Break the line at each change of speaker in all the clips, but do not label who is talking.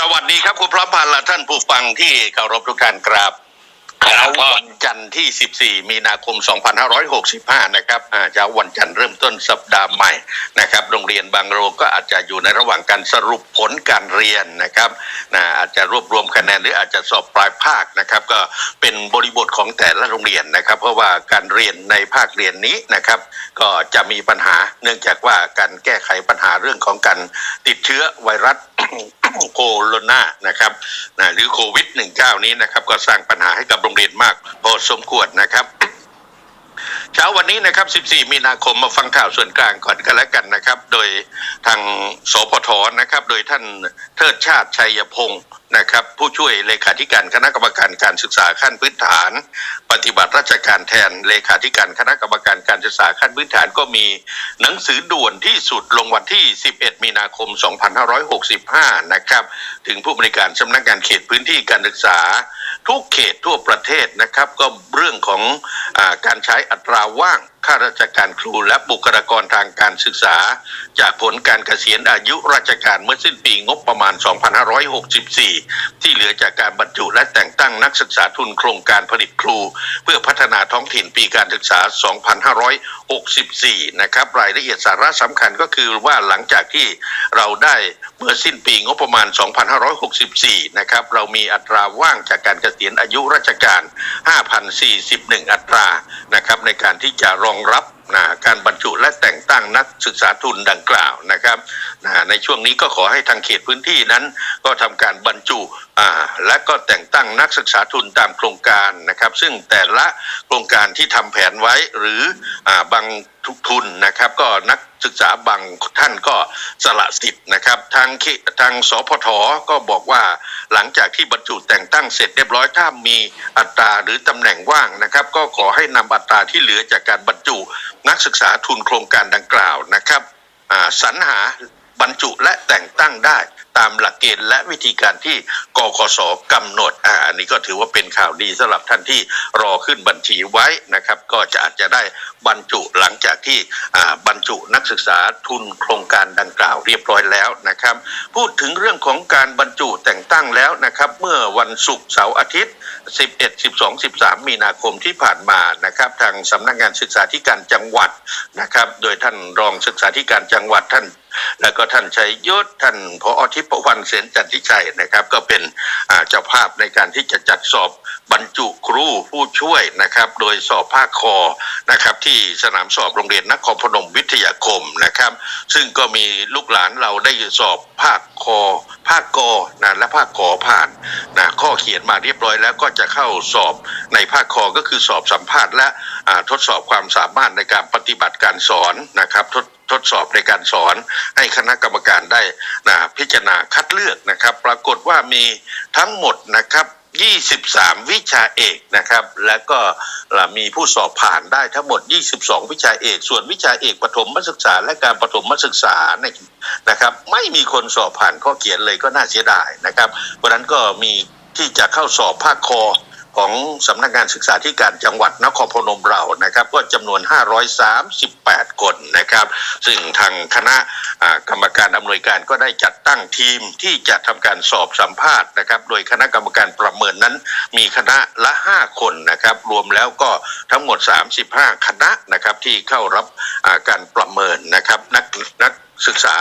สวัสดีครับคุณพร้อมพันธ์และท่านผู้ฟังที่เคารพทุกท่านครับ เช้าวันจันทร์ที่ 14 มีนาคม 2565 นะครับอ่าเช้าวันจันทร์เริ่มต้นสัปดาห์ใหม่นะครับ โรงเรียนบางโรงก็อาจจะอยู่ในระหว่างการสรุปผลการเรียนนะครับนะอาจจะรวบรวมคะแนนหรืออาจจะสอบปลายภาคนะครับ ก็เป็นบริบทของแต่ละโรงเรียนนะครับ เพราะว่าการเรียนในภาคเรียนนี้นะครับ ก็จะมีปัญหาเนื่องจากว่าการแก้ไขปัญหาเรื่องของการติดเชื้อไวรัสโคโรนานะครับนะหรือโควิด -19 นี้นะครับ ก็สร้างปัญหาให้กับโรงเรียนมากพอสมควรนะครับ เช้าวันนี้นะครับ 14 มีนาคมมาฟังข่าวส่วนกลางก่อนกันแล้วกันนะครับ โดยทางสพทนะครับ โดยท่านเทิดชาติชัยพงศ์ นะครับผู้ช่วยเลขาธิการคณะกรรมการการศึกษาขั้นพื้นฐาน ปฏิบัติราชการแทนเลขาธิการคณะกรรมการการศึกษาขั้นพื้นฐานก็มีหนังสือด่วนที่สุดลงวันที่ 11 มีนาคม 2565 นะครับ ถึงผู้บริการสำนักงานเขตพื้นที่การศึกษา ทุกเขตทั่วประเทศนะครับ ก็เรื่องของอการใช้อัตราว่าง ข้าราชการครูและบุคลากรทางการศึกษา จากผลการเกษียณอายุราชการเมื่อสิ้นปีงบประมาณ 2564 ที่เหลือจากการบรรจุและแต่งตั้งนักศึกษาทุนโครงการผลิตครู เพื่อพัฒนาท้องถิ่นปีการศึกษา 2564 นะครับ รายละเอียดสาระสำคัญก็คือว่าหลังจากที่เราได้เมื่อสิ้นปีงบประมาณ 2564 นะครับ เรามีอัตราว่างจากการเกษียณอายุราชการ 5,041 อัตรานะครับในการที่จะรองรับนะการบรรจุและแต่งตั้งนักศึกษาทุนดังกล่าวนะครับนะในช่วงนี้ก็ขอให้ทางเขตพื้นที่นั้น ก็ทำการบรรจุและก็แต่งตั้งนักศึกษาทุนตามโครงการนะครับ ซึ่งแต่ละโครงการที่ทำแผนไว้หรืออบางทุกทุนนะครับก็นักศึกษาบางท่านก็สละสิทธิ์นะครับ ทางเขทางสพทก็บอกว่าหลังจากที่บรรจุแต่งตั้งเสร็จเรียบร้อยถ้ามีอัตราหรือตำแหน่งว่างนะครับ ก็ขอให้นำอัตราที่เหลือจากการบรรจุ นักศึกษาทุนโครงการดังกล่าวนะครับสรรหา บรรจุและแต่งตั้งได้ตามหลักเกณฑ์และวิธีการที่กคสกำหนดอ่าอันนี้ก็ถือว่าเป็นข่าวดีสำหรับท่านที่รอขึ้นบัญชีไว้นะครับ ก็จะอาจจะได้บรรจุหลังจากที่อ่าบรรจุนักศึกษาทุนโครงการดังกล่าวเรียบร้อยแล้วนะครับ พูดถึงเรื่องของการบรรจุแต่งตั้งแล้วนะครับ เมื่อวันศุกร์เสาร์อาทิตย์ 11 12 13 มีนาคมที่ผ่านมานะครับ ทางสำนักงานศึกษาธิการจังหวัดนะครับ โดยท่านรองศึกษาธิการจังหวัดท่าน แล้วก็ท่านชัยยศท่านพอทิพวรรณเสนจันทิชัยนะครับ ก็เป็นเจ้าภาพในการที่จะจัดสอบบรรจุครูผู้ช่วยนะครับ โดยสอบภาคคอนะครับ ที่สนามสอบโรงเรียนนครพนมวิทยาคมนะครับ ซึ่งก็มีลูกหลานเราได้สอบภาคคอ ภาคกอนะและภาคขอผ่านนะข้อเขียนมาเรียบร้อยแล้วก็จะเข้าสอบในภาคคอก็คือสอบสัมภาษณ์และทดสอบความสามารถในการปฏิบัติการสอนนะครับทด ทดสอบในการสอนให้คณะกรรมการได้นะพิจารณาคัดเลือกนะครับ ปรากฏว่ามีทั้งหมดนะครับ23 วิชาเอกนะครับ แล้วก็มีผู้สอบผ่านได้ทั้งหมด 22 วิชาเอก ส่วนวิชาเอกปฐมศึกษา และการปฐมศึกษาเนี่ยนะครับ ไม่มีคนสอบผ่านข้อเขียนเลยก็น่าเสียดายนะครับ เพราะนั้นก็มีที่จะเข้าสอบภาคคอ ของสำนักงานศึกษาธิการจังหวัดนครพนมเรานะครับ ก็จำนวน 538 คนนะครับ ซึ่งทางคณะกรรมการอำนวยการก็ได้จัดตั้งทีมที่จะทำการสอบสัมภาษณ์นะครับ โดยคณะกรรมการประเมินนั้น มีคณะละ 5 คนนะครับ รวมแล้วก็ทั้งหมด 35 คณะนะครับที่เข้ารับการประเมินนะครับนักนัก ศึกษา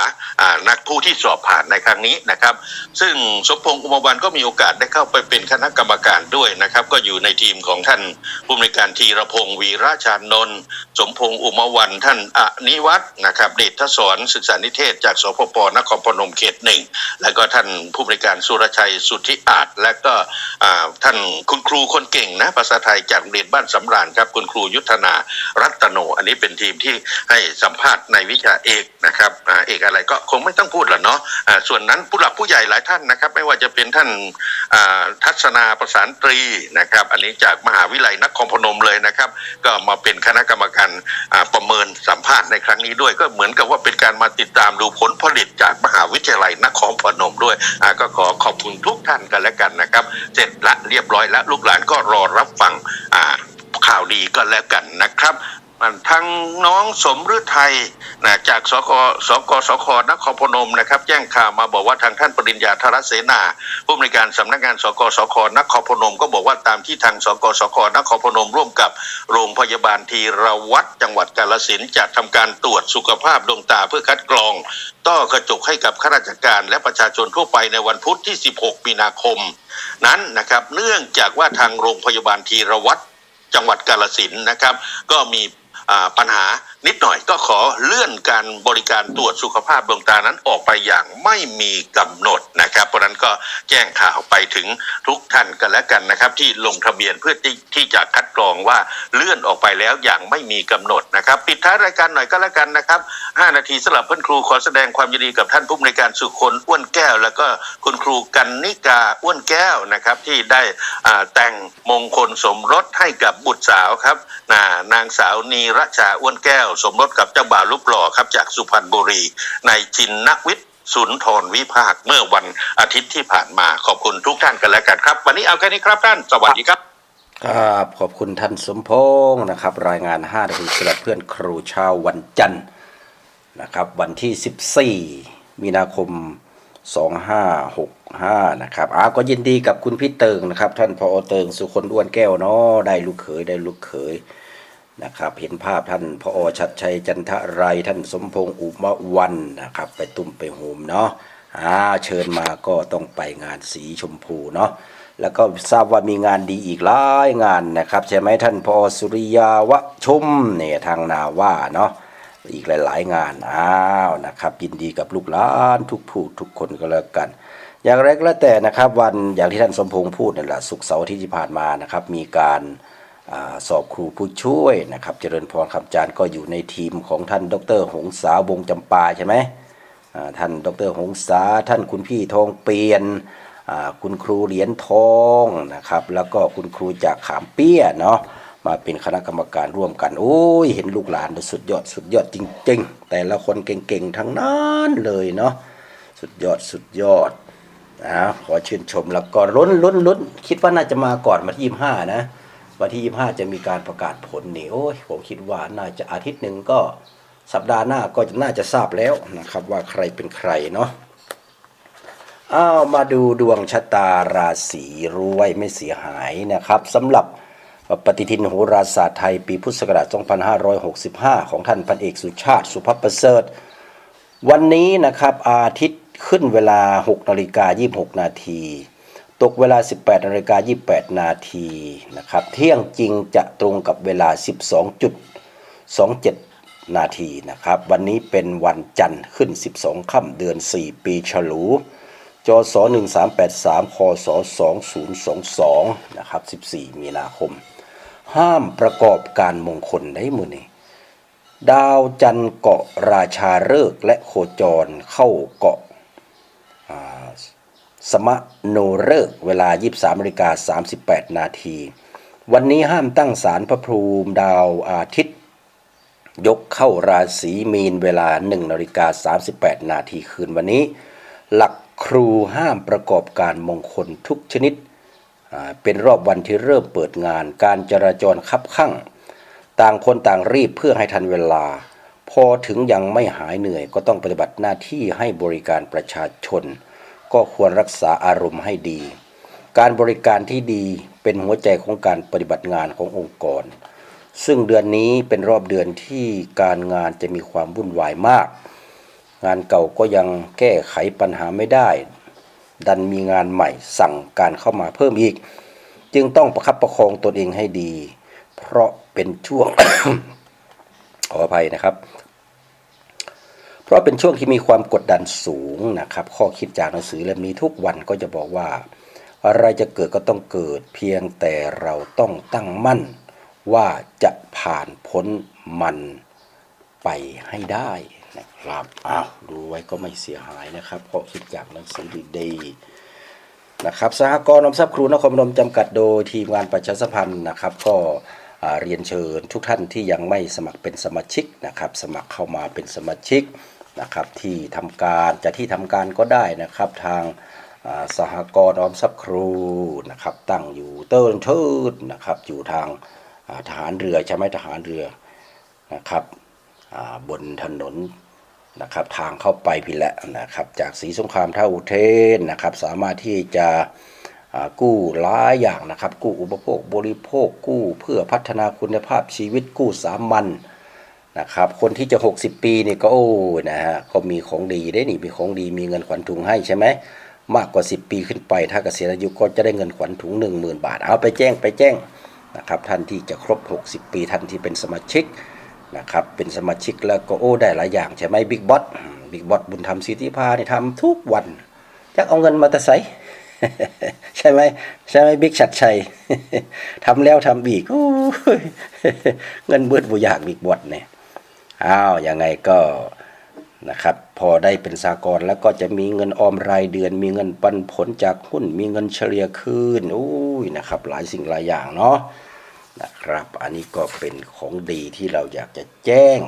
นักผู้ที่สอบผ่านในครั้งนี้นะครับ ซึ่งสมพงษ์อุมาวันก็มีโอกาสได้เข้าไปเป็นคณะกรรมการด้วยนะครับ ก็อยู่ในทีมของท่านผู้อำนการทีรพงศ์วีระชานนท์สมพงษ์อุมาวันท่านอนิวัฒนะครับเดชทศรศึกษานิเทศ จากสพปนครพนมเขตหนึ่งแล้วก็ท่านผู้อำนการสุรชัยสุทธิอาจและก็ท่านคุณครูคนเก่งนะภาษาไทยจากโรงเรียนบ้านสำราญครับคุณครูยุทธนารัตโน อันนี้เป็นทีมที่ให้สัมภาษณ์ในวิชาเอกนะครับเอกอะไรก็คงไม่ต้องพูดหรอกเนาะอ่าส่วนนั้นผู้หลักผู้ใหญ่หลายท่านนะครับ ไม่ว่าจะเป็นท่านอ่าทัศนาประสานตรีนะครับ อันนี้จากมหาวิทยาลัยนครพนมเลยนะครับ ก็มาเป็นคณะกรรมการอ่าประเมินสัมภาษณ์ในครั้งนี้ด้วย ก็เหมือนกับว่าเป็นการมาติดตามดูผลผลิตจากมหาวิทยาลัยนครพนมด้วยอ่าก็ขอขอบคุณทุกท่านกันแล้วกันนะครับ เสร็จละเรียบร้อยแล้วลูกหลานก็รอรับฟังข่าวดีก็แล้วกันนะครับ ทางน้องสมฤทัยนะจากสกสกสคนครพนมนะครับแจ้งข่าวมาบอกว่าทางท่านปริญญาธารเสนาผู้อำนวยการสำนักงานสกสคนครพนม ก็บอกว่าตามที่ทางสกสคนครพนม ร่วมกับโรงพยาบาลทีรวัดจังหวัดกาลสินธุ์จะทำการตรวจสุขภาพดวงตาเพื่อคัดกรอง ต้อกระจกให้กับข้าราชการและประชาชนทั่วไปในวันพุธที่ 16 มีนาคม นั้นนะครับเนื่องจากว่าทางโรงพยาบาลทีรวัดจังหวัดกาลสินนะครับ ก็มี ปัญหานิดหน่อยก็ขอเลื่อนการบริการตรวจสุขภาพดวงตานั้นออกไปอย่างไม่มีกำหนดนะครับ เพราะนั้นก็แจ้งข่าวไปถึงทุกท่านกันแล้วกันนะครับ ที่ลงทะเบียนเพื่อที่ที่จะคัดกรองว่าเลื่อนออกไปแล้วอย่างไม่มีกำหนดนะครับ ปิดท้ายรายการหน่อยก็แล้วกันนะครับ 5 นาทีสำหรับเพื่อนครูขอแสดงความยินดีกับท่านผู้อำนการสุคนอ้วนแก้ว แล้วก็คุณครูกันนิกาอ้วนแก้วนะครับ ที่ได้แต่งมงคลสมรสให้กับบุตรสาวครับนานางสาวนีรชาอ้วนแก้วสมรสกับเจ้าบ่าวรูปหล่อครับจากสุพรรณบุรีในจินนักวิทย์สุนทรวิภาคเมื่อวันอาทิตย์ที่ผ่านมาขอบคุณทุกท่านกันแล้วกันครับ วันนี้เอาแค่นี้ครับท่านสวัสดีครับ
ครับขอบคุณท่านสมพงศ์นะครับ รายงาน5นาทีสำหรับเพื่อนครูเช้าวันจันทร์นะครับ วันที่ 14 มีนาคม 2565 นะครับอาก็ยินดีกับคุณพี่เติงนะครับ ท่านพอเติงสุคนอ้วนแก้วเนาะได้ลูกเขยได้ลูกเขย นะครับเห็นภาพท่านพอชัดชัยจันทไรท่านสมพงษ์อุมวันนะครับ ไปตุ้มไปโฮมเนาะอ่าเชิญมาก็ต้องไปงานสีชมพูเนาะแล้วก็ทราบว่ามีงานดีอีกหลายงานนะครับ ใช่ไหมท่านพอสุริยาวะชุมเนี่ยทางนาว่าเนาะอีกหลาย ๆ งานอ้าวนะครับ ยินดีกับลูกหลานทุกผู้ทุกคนก็แล้วกัน อย่างแรกแล้วแต่นะครับ วันอย่างที่ท่านสมพงษ์พูดนั่นแหละสุกเสาร์ที่ผ่านมานะครับ มีการอ สอบครูผู้ช่วยนะครับ เจริญพรคำจารย์ก็อยู่ในทีมของท่านดร หงสาวงจำปาใช่ไหมท่านดร หงษาท่านคุณพี่ทองเปลียนคุณครูเหรียญทองนะครับ แล้วก็คุณครูจากขามเปี้ยเนาะมาเป็นคณะกรรมการร่วมกัน โอ้ย เห็นลูกหลานสุดยอดสุดยอดจริง ๆ แต่ละคนเก่งๆทั้งนั้นเลยเนาะสุดยอดสุดยอดนะขอชื่นชมแล้วก็ลุ้นลุ้นลุ้นคิดว่าน่าจะมาก่อนวันที่ยี่ห้านะ วันที่ยี่ห้าจะมีการประกาศผลนี่โอ้ยผมคิดว่าน่าจะอาทิตย์หนึ่งก็สัปดาห์หน้าก็จะน่าจะทราบแล้วนะครับว่าใครเป็นใครเนาะอ้าวมาดูดวงชะตาราศีรวยไม่เสียหายนะครับสำหรับปฏิทินโหราศาสตร์ไทยปีพุทธศักราช 2565 ของท่านพันเอกสุชาติสุภประเสริฐ วันนี้นะครับอาทิตย์ขึ้นเวลา 6 นาฬิกา 26 นาที ตกเวลา 18นาฬิกา28 นาทีนะครับ เที่ยงจริงจะตรงกับเวลา 12.27 นาทีนะครับ วันนี้เป็นวันจันทร์ขึ้น 12 ค่ำเดือน 4 ปีฉลู จศ1383คศ2022 นะครับ 14 มีนาคม ห้ามประกอบการมงคลได้มือนี้ดาวจันทร์เกาะราชาฤกษ์และโคจรเข้าเกาะ สมะโนฤกษ์เวลา 23นาฬิกา38 นาที วันนี้ห้ามตั้งศาลพระภูมิดาวอาทิตย์ ยกเข้าราศีมีนเวลา 1นาฬิกา38 นาทีคืนวันนี้ หลักครูห้ามประกอบการมงคลทุกชนิด เป็นรอบวันที่เริ่มเปิดงาน การจราจรคับข้างต่างคนต่างรีบเพื่อให้ทันเวลา พอถึงยังไม่หายเหนื่อยก็ต้องปฏิบัติหน้าที่ให้บริการประชาชน ก็ควรรักษาอารมณ์ให้ดี การบริการที่ดีเป็นหัวใจของการปฏิบัติงานขององค์กร ซึ่งเดือนนี้เป็นรอบเดือนที่การงานจะมีความวุ่นวายมาก งานเก่าก็ยังแก้ไขปัญหาไม่ได้ ดันมีงานใหม่สั่งการเข้ามาเพิ่มอีก จึงต้องประคับประคองตนเองให้ดี เพราะเป็นช่วงขออภัยนะครับ เพราะเป็นช่วงที่มีความกดดันสูงนะครับ ข้อคิดจากหนังสือเล่มนี้ทุกวันก็จะบอกว่า อะไรจะเกิดก็ต้องเกิด เพียงแต่เราต้องตั้งมั่น ว่าจะผ่านพ้นมันไปให้ได้นะครับอ้าวดูไว้ก็ไม่เสียหายนะครับข้อคิดจากหนังสือดีๆนะครับสหกรณ์ออมทรัพย์ครูนครพนมจำกัดโดยทีมงานประชาสัมพันธ์นะครับ ก็เรียนเชิญทุกท่านที่ยังไม่สมัครเป็นสมาชิกนะครับ สมัครเข้ามาเป็นสมาชิก นะครับที่ทำการจะที่ทำการก็ได้นะครับทางสหกรณ์ออมทรัพย์ครูนะครับตั้งอยู่เติ้นเทิดนะครับอยู่ทางทหารเรือใช่ไหมทหารเรือนะครับบนถนนนะครับทางเข้าไปพิและนะครับจากสีสงครามท่าอุเทนนะครับสามารถที่จะกู้หลายอย่างนะครับกู้อุปโภคบริโภคกู้เพื่อพัฒนาคุณภาพชีวิตกู้สามัญ นะครับคนที่จะ 60 ปีนี่ก็โอ้นะฮะก็มีของดีได้นี่มีของดีมีเงินขวัญถุงให้ใช่ไหมมากกว่า 10 ปีขึ้นไป ถ้าเกษียณอายุก็จะได้เงินขวัญถุง 10,000 บาท เอาไปแจ้งไปแจ้งนะครับท่านที่จะครบ 60 ปีท่านที่เป็นสมาชิกนะครับเป็นสมาชิกแล้วก็โอ้ได้หลายอย่างใช่ไหมบิ๊กบอสบิ๊กบอสบุญธรรมสิทธิพาเนี่ยทำทุกวันจะเอาเงินมาแต่ไสใช่ไหมใช่ไหมบิ๊กชัดชัยทำแล้วทำอีกเงินเบิดบุอยากบิ๊กบอสเนี่ย อ้าวยังไงก็นะครับพอได้เป็นสากลแล้วก็จะมีเงินออมรายเดือน มีเงินปันผลจากหุ้น มีเงินเฉลี่ยคืนอุ้ยนะครับหลายสิ่งหลายอย่างเนาะนะครับ อันนี้ก็เป็นของดีที่เราอยากจะแจ้ง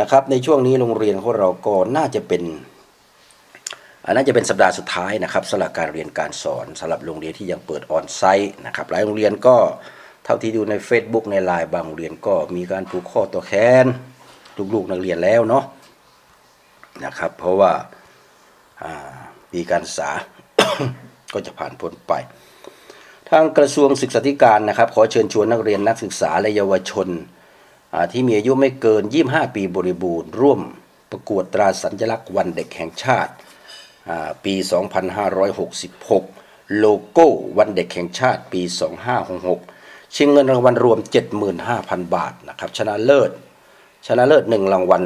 นะครับในช่วงนี้โรงเรียนของเราก็น่าจะเป็นอันนั้นจะเป็นสัปดาห์สุดท้ายนะครับสำหรับการเรียนการสอนสำหรับโรงเรียนที่ยังเปิดออนไซต์นะครับหลายโรงเรียนก็เท่าที่ดูใน Facebook ในไลน์บางโรงเรียนก็มีการผูกข้อตัวแขน ลูกๆนักเรียนแล้วเนาะนะครับ เพราะว่าปีการศึกษาก็จะผ่านพ้นไป ทางกระทรวงศึกษาธิการนะครับ ขอเชิญชวนนักเรียนนักศึกษาและเยาวชนที่มีอายุไม่เกิน 25 ปีบริบูรณ์ ร่วมประกวดตราสัญลักษณ์วันเด็กแห่งชาติอ่าปี 2566 โลโก้วันเด็กแห่งชาติปี 2566 ชิงเงินรางวัลรวม 75,000 บาทนะครับ ชนะเลิศ ชนะเลิศ1รางวัล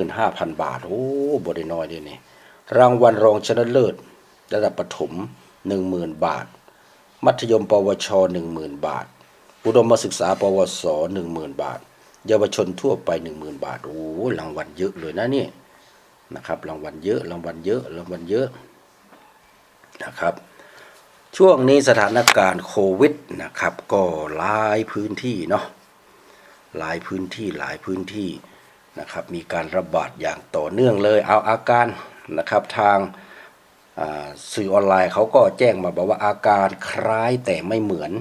35,000บาท โอ้บริน้อยด้วยนี่ รางวัลรองชนะเลิศ ระดับประถม10,000บาท มัธยม ปวช10,000บาท อุดมศึกษา ปวส10,000บาท เยาวชนทั่วไป10,000บาท โอ้รางวัลเยอะเลยนะนี่นะครับ รางวัลเยอะ รางวัลเยอะ รางวัลเยอะนะครับ ช่วงนี้สถานการณ์โควิดนะครับ ก็หลายพื้นที่เนาะ หลายพื้นที่หลายพื้นที่นะครับมีการระบาดอย่างต่อเนื่องเลยเอาอาการนะครับทางสื่อออนไลน์เขาก็แจ้งมาบอกว่าอาการคล้ายแต่ไม่เหมือน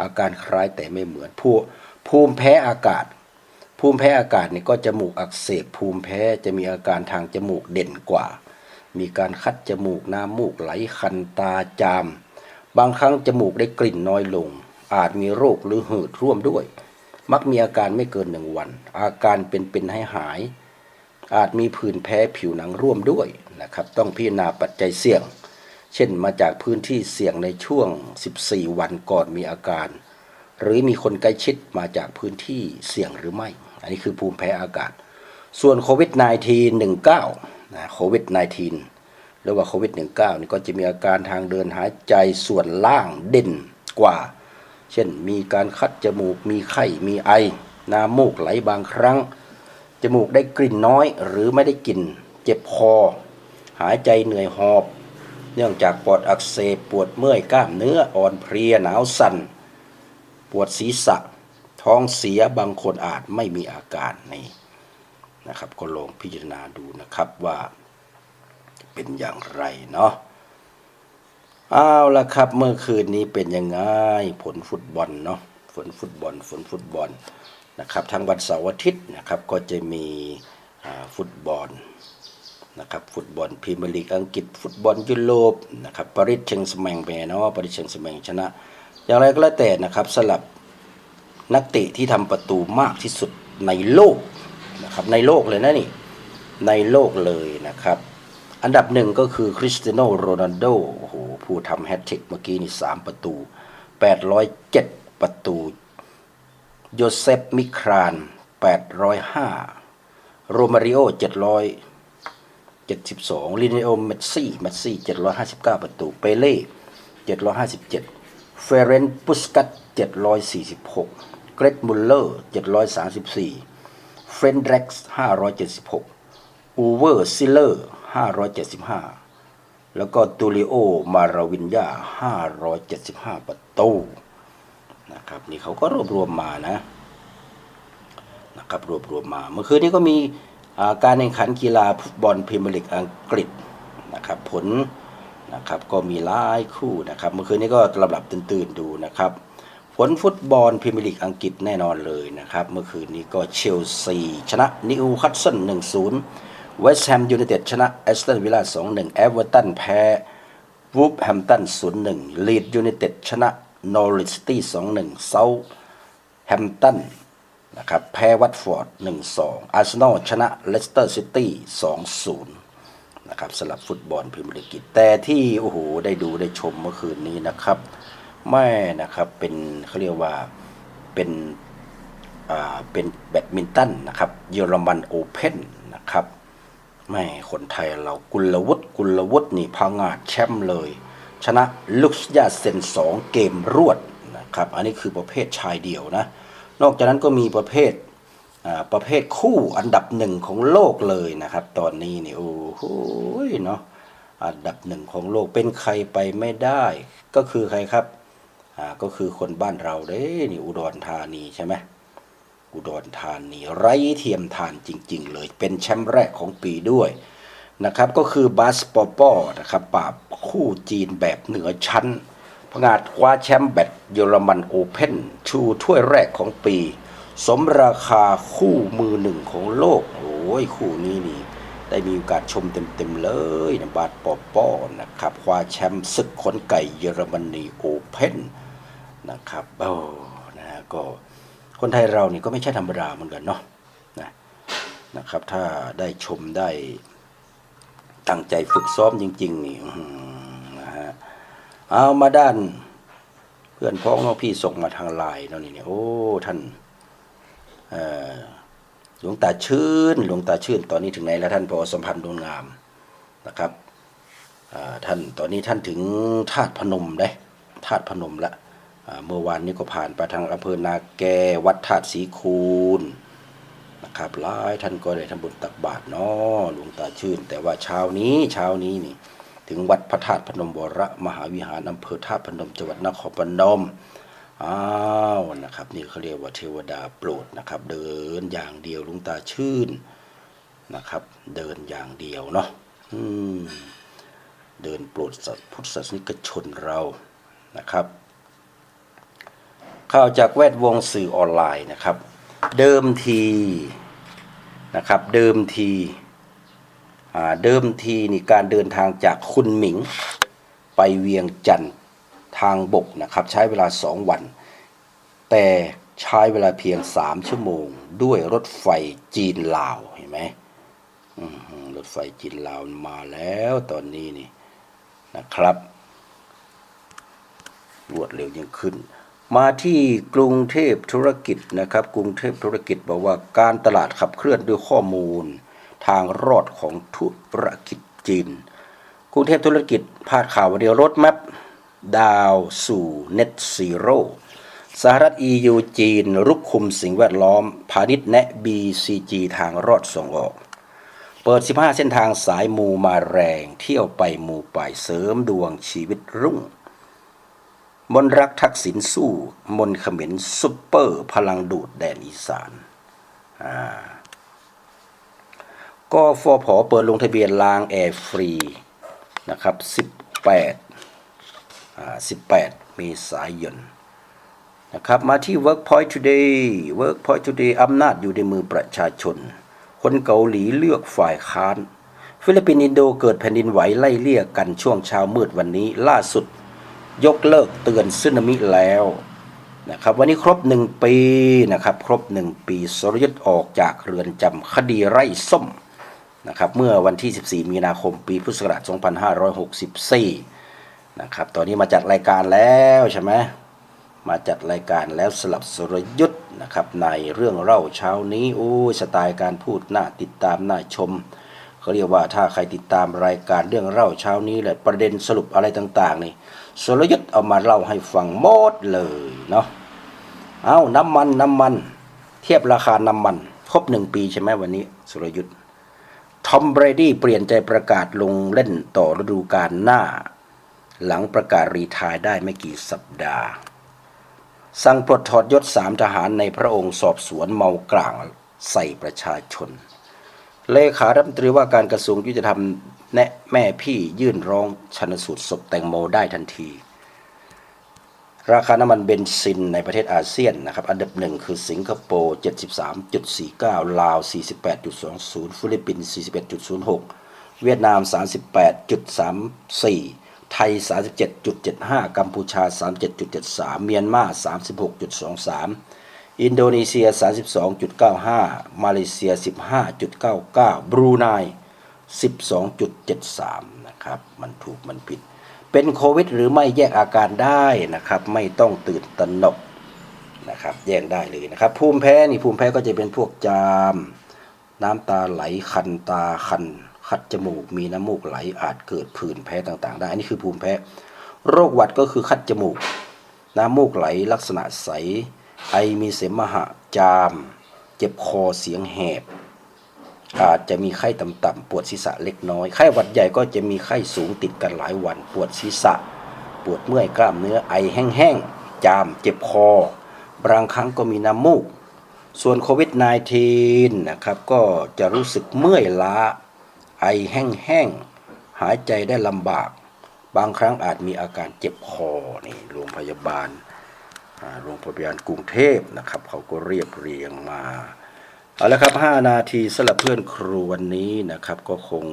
อาการคล้ายแต่ไม่เหมือนผู้ภูมิแพ้อากาศ ภูมิแพ้อากาศนี่ก็จมูกอักเสบภูมิแพ้จะมีอาการทางจมูกเด่นกว่า มีการคัดจมูกน้ำมูกไหลคันตาจาม บางครั้งจมูกได้กลิ่นน้อยลง อาจมีโรคหรือหืดร่วมด้วย มักมีอาการไม่เกินหนึ่งวัน อาการเป็นๆให้หาย อาจมีผื่นแพ้ผิวหนังร่วมด้วยนะครับ ต้องพิจารณาปัจจัยเสี่ยง เช่นมาจากพื้นที่เสี่ยงในช่วง 14 วันก่อนมีอาการ หรือมีคนใกล้ชิดมาจากพื้นที่เสี่ยงหรือไม่ อันนี้คือภูมิแพ้อากาศ ส่วนโควิด -19 19นะโควิด -19 หรือว่าโควิด -19 นี่ก็จะมีอาการทางเดินหายใจส่วนล่างเด่นกว่า เช่นมีการคัดจมูกมีไข้มีไอ น้ำมูกไหลบางครั้ง จมูกได้กลิ่นน้อยหรือไม่ได้กลิ่น เจ็บคอ หายใจเหนื่อยหอบ เนื่องจากปอดอักเสบปวดเมื่อยกล้ามเนื้ออ่อนเพลียหนาวสั่น ปวดศีรษะ ท้องเสียบางคนอาจไม่มีอาการนี่นะครับก็ลองพิจารณาดูนะครับว่าเป็นอย่างไรเนาะ เอาละครับ เมื่อคืนนี้เป็นยังไงผลฟุตบอลเนาะฝนฟุตบอลฝนฟุตบอลนะครับทางวันเสาร์อาทิตย์นะครับก็จะมีฟุตบอลนะครับฟุตบอลพรีเมียร์ลีกอังกฤษฟุตบอลยุโรปนะครับปารีสเชงสแมงแพ้เนาะปารีสเชงสแมงชนะ อย่างไรก็แล้วแต่นะครับสลับนักเตะที่ทำประตูมากที่สุดในโลกนะครับในโลกเลยนะนี่ในโลกเลยนะครับ อันดับหนึ่งก็คือคริสเตียโนโรนัลโดโอ้โหผู้ทำแฮตทริกเมื่อกี้นี่สามประตู 807 ประตู โยเซฟมิคราน 805 โรมาริโอ700 72 ลิเนโอเมสซี่เมสซี่ 759 ประตู เปเล่ 757 เฟเรนปุสกัต 746 เกรกมุลเลอร์ 734 เฟรนเด็กซ์ 576 อูเวอร์ซิลเลอร์ 575 แล้วก็ตูริโอมาราวินยา575 ประตูนะครับนี่เขาก็รวบรวมมานะนะครับรวบรวมมา เมื่อคืนนี้ก็มีาการแข่งขันกีฬาฟุตบอลพรีเมียร์ลีกอังกฤษนะครับผลนะครับก็มีหลายคู่นะครับเมื่อคืนนี้ก็ลำดับตื่นๆดูนะครับฟลฟุตบอลพรีเมียร์ลีกอังกฤษแน่นอนเลยนะครับ เมื่อคืนนี้ก็เชลซีชนะนิวคาสเซิล1-0 เวสต์แฮมยูไนเต็ดชนะแอสตันวิลล่า2-1เอเวอร์ตันแพ้วูฟแฮมตัน0-1ลีดยูไนเต็ดชนะนอริสตี้2-1เซาแฮมตันนะครับแพ้วัตฟอร์ด1-2อาร์เซนอลชนะเลสเตอร์ซิตี้2-0นะครับสำหรับฟุตบอลพรีเมียร์ลีกแต่ที่โอ้โหได้ดูได้ชมเมื่อคืนนี้นะครับแม่นะครับเป็นเขาเรียกว่าเป็นอ่าเป็นแบดมินตันนะครับเยอรมันโอเพ่นนะครับ แม่คนไทยเรากุลวุฒิกุลวุฒินี่พังาดแชมป์เลย ชนะลุกยาเซนสองเกมรวดนะครับ อันนี้คือประเภทชายเดี่ยวนะ นอกจากนั้นก็มีประเภทประเภทคู่อันดับหนึ่งของโลกเลยนะครับ ตอนนี้นี่โอ้โหเนาะอันดับหนึ่งของโลกเป็นใครไปไม่ได้ ก็คือใครครับก็คือคนบ้านเราเด้นี่อุดรธานีใช่ไหม อุดรธานีไร้เทียมทานจริง ๆ เลย เป็นแชมป์แรกของปีด้วยนะครับก็คือบาสปอปอนะครับปราบคู่จีนแบบเหนือชั้นพงาดคว้าแชมป์แบดเยอรมันโอเพ่นชูถ้วยแรกของปี สมราคาคู่มือหนึ่งของโลกโอ้ยคู่นี้นี่ได้มีโอกาสชมเต็ม ๆ เลยนะบาสปอปอนะครับคว้าแชมป์ศึกขนไก่เยอรมนีโอเพ่นนะครับโอ้นะฮะก็ คนไทยเรานี่ก็ไม่ใช่ธรรมดาเหมือนกันเนาะนะนะครับ ถ้าได้ชมได้ตั้งใจฝึกซ้อมจริง ๆ นี่นะฮะเอามาด้านเพื่อนพ้องน้องพี่ส่งมาทางไลน์เนาะนี่เนี่ยโอ้ท่านหลวงตาชื่นหลวงตาชื่น ตอนนี้ถึงไหนแล้วท่านพอสัมพันธ์ดวงงามนะครับท่านตอนนี้ท่านถึงธาตุพนมได้ธาตุพนมละ เมื่อวานนี้ก็ผ่านไปทางอำเภอนาแกวัดธาตุสีคูนนะครับหลายท่านก็ได้ทำบุญตักบาตรเนาะหลวงตาชื่น แต่ว่าเช้านี้เช้านี้นี่ ถึงวัดพระธาตุพนมวรมหาวิหารอำเภอธาตุพนมจังหวัดนครพนมอ้าวนะครับ นี่เขาเรียกว่าเทวดาโปรดนะครับ เดินอย่างเดียวหลุงตาชื่นนะครับ เดินอย่างเดียวเนาะเดินโปรดสัตว์พุทธศาสนิกชนเรานะครับ ข่าวจากแวดวงสื่อออนไลน์นะครับ เดิมทีนะครับเดิมทีเดิมทีนี่การเดินทางจากคุณหมิง ไปเวียงจันทร์ทางบกนะครับ ใช้เวลา 2 วัน แต่ใช้เวลาเพียง 3 ชั่วโมง ด้วยรถไฟจีนลาวเห็นไหมรถไฟจีนลาวมาแล้วตอนนี้นี่นะครับ รวดเร็วยิ่งขึ้น มาที่กรุงเทพธุรกิจนะครับ กรุงเทพธุรกิจบอกว่าการตลาดขับเคลื่อนด้วยข้อมูล ทางรอดของธุรกิจจีน กรุงเทพธุรกิจพาดข่าววันเดียวรถแมพดาวสู่เน็ตซีโร่สหรัฐ EU จีน รุกคุมสิ่งแวดล้อม พาณิชย์แนะ BCG ทางรอดส่งออก เปิด 15 เส้นทางสายมูมาแรง เที่ยวไปมูไปเสริมดวงชีวิตรุ่ง มนรักทักษิณสู้ มนเขมินซุปเปอร์ พลังดูดแดนอีสานก็ฟอผอเปิดลงทะเบียนล้างแอร์ฟรีนะครับ 18อ่า18 เมษายนนะครับ มาที่ Workpoint Today Workpoint Today อำนาจอยู่ในมือประชาชน คนเกาหลีเลือกฝ่ายค้าน ฟิลิปปินส์อินโดเกิดแผ่นดินไหวไล่เลี่ยกันช่วงเช้ามืดวันนี้ ล่าสุด ยกเลิกเตือนสึนามิแล้วนะครับวันนี้ครบหนึ่งปีนะครับครบหนึ่งปีสรยุทธ์ออกจากเรือนจำคดีไร่ส้มนะครับเมื่อวันที่ 14 มีนาคมปีพุทธศักราช 2564 นะครับตอนนี้มาจัดรายการแล้วใช่ไหมมาจัดรายการแล้วสลับสรยุทธ์นะครับในเรื่องเล่าเช้านี้โอ้สไตล์การพูดน่าติดตามน่าชมเขาเรียกว่าถ้าใครติดตามรายการเรื่องเล่าเช้านี้แหละประเด็นสรุปอะไรต่าง ๆ นี่ สรยุทธ์เอามาเล่าให้ฟังหมดเลยเนาะเอาน้ำมันน้ำมัน เทียบราคาน้ำมัน ครบหนึ่งปีใช่ไหมวันนี้สรยุทธ์ทอมเบรดี้เปลี่ยนใจประกาศลงเล่นต่อฤดูกาลหน้า หลังประกาศรีไทายได้ไม่กี่สัปดาห์ สั่งปลดถอดยศสามทหารในพระองค์สอบสวนเมากร่างใส่ประชาชน เลขารัฐมนตรีว่าการกระทรวงยุติธรรม แนะแม่พี่ยื่นร้องชันสูตรศพแตงโมได้ทันที ราคาน้ำมันเบนซินในประเทศอาเซียนนะครับ อันดับหนึ่งคือสิงคโปร์ 73.49 ลาว 48.20 ฟิลิปปินส์41.06 เวียดนาม 38.34ไทย 37.75 กัมพูชา 37.73 เมียนมา 36.23 อินโดนีเซีย 32.95 มาเลเซีย 15.99 บรูไน 12.73 นะครับ มันถูกมันผิด เป็นโควิดหรือไม่แยกอาการได้นะครับ ไม่ต้องตื่นตระหนกนะครับ แยกได้เลยนะครับ ภูมิแพ้นี่ภูมิแพ้ก็จะเป็นพวกจาม น้ำตาไหลคันตาคัน คัดจมูก มีน้ำมูกไหลอาจเกิดผื่นแพ้ต่างๆ ได้ อันนี้คือภูมิแพ้ โรคหวัดก็คือคัดจมูก น้ำมูกไหลลักษณะใส ไอมีเสมหะจาม เจ็บคอเสียงแหบ อาจจะมีไข้ต่ำๆปวดศีรษะเล็กน้อย ไข้หวัดใหญ่ก็จะมีไข้สูงติดกันหลายวัน ปวดศีรษะ ปวดเมื่อยกล้ามเนื้อไอแห้งๆ จามเจ็บคอ บางครั้งก็มีน้ำมูก ส่วนโควิด -19 นะครับก็จะรู้สึกเมื่อยล้า ไอแห้งๆ หายใจได้ลำบาก บางครั้งอาจมีอาการเจ็บคอนี่โรงพยาบาลโรงพยาบาลกรุงเทพนะครับเขาก็เรียบเรียงมา เอาละครับ 5 นาทีสำหรับเพื่อนครูวันนี้นะครับ ก็คง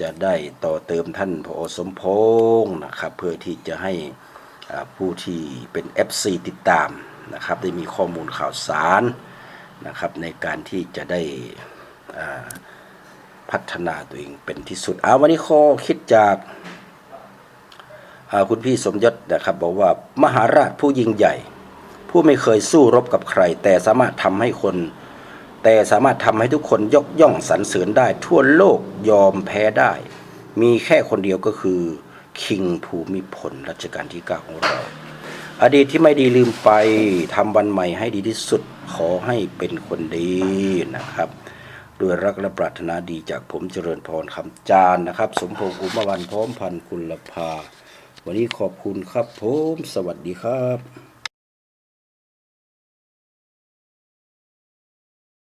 จะได้ต่อเติมท่านพอสมพงษ์นะครับ เพื่อที่จะให้ผู้ที่เป็น FC ติดตามนะครับ ได้มีข้อมูลข่าวสารนะครับ ในการที่จะได้พัฒนาตัวเองเป็นที่สุดเอาวันนี้ข้อคิดจากาคุณพี่สมยศนะครับ บอกว่ามหาราชผู้ยิ่งใหญ่ ผู้ไม่เคยสู้รบกับใคร แต่สามารถทำให้คน แต่สามารถทำให้ทุกคนยกย่องสรรเสริญได้ทั่วโลกยอมแพ้ได้ มีแค่คนเดียวก็คือ คิงภูมิพลรัชกาลที่9ของเรา อดีตที่ไม่ดีลืมไปทำวันใหม่ให้ดีที่สุดขอให้เป็นคนดีนะครับด้วยรักและปรารถนาดีจากผมเจริญพรคำจานนะครับ สมพงษ์อุมวันพร้อมพันธ์กุลภา วันนี้ขอบคุณครับผม สวัสดีครับ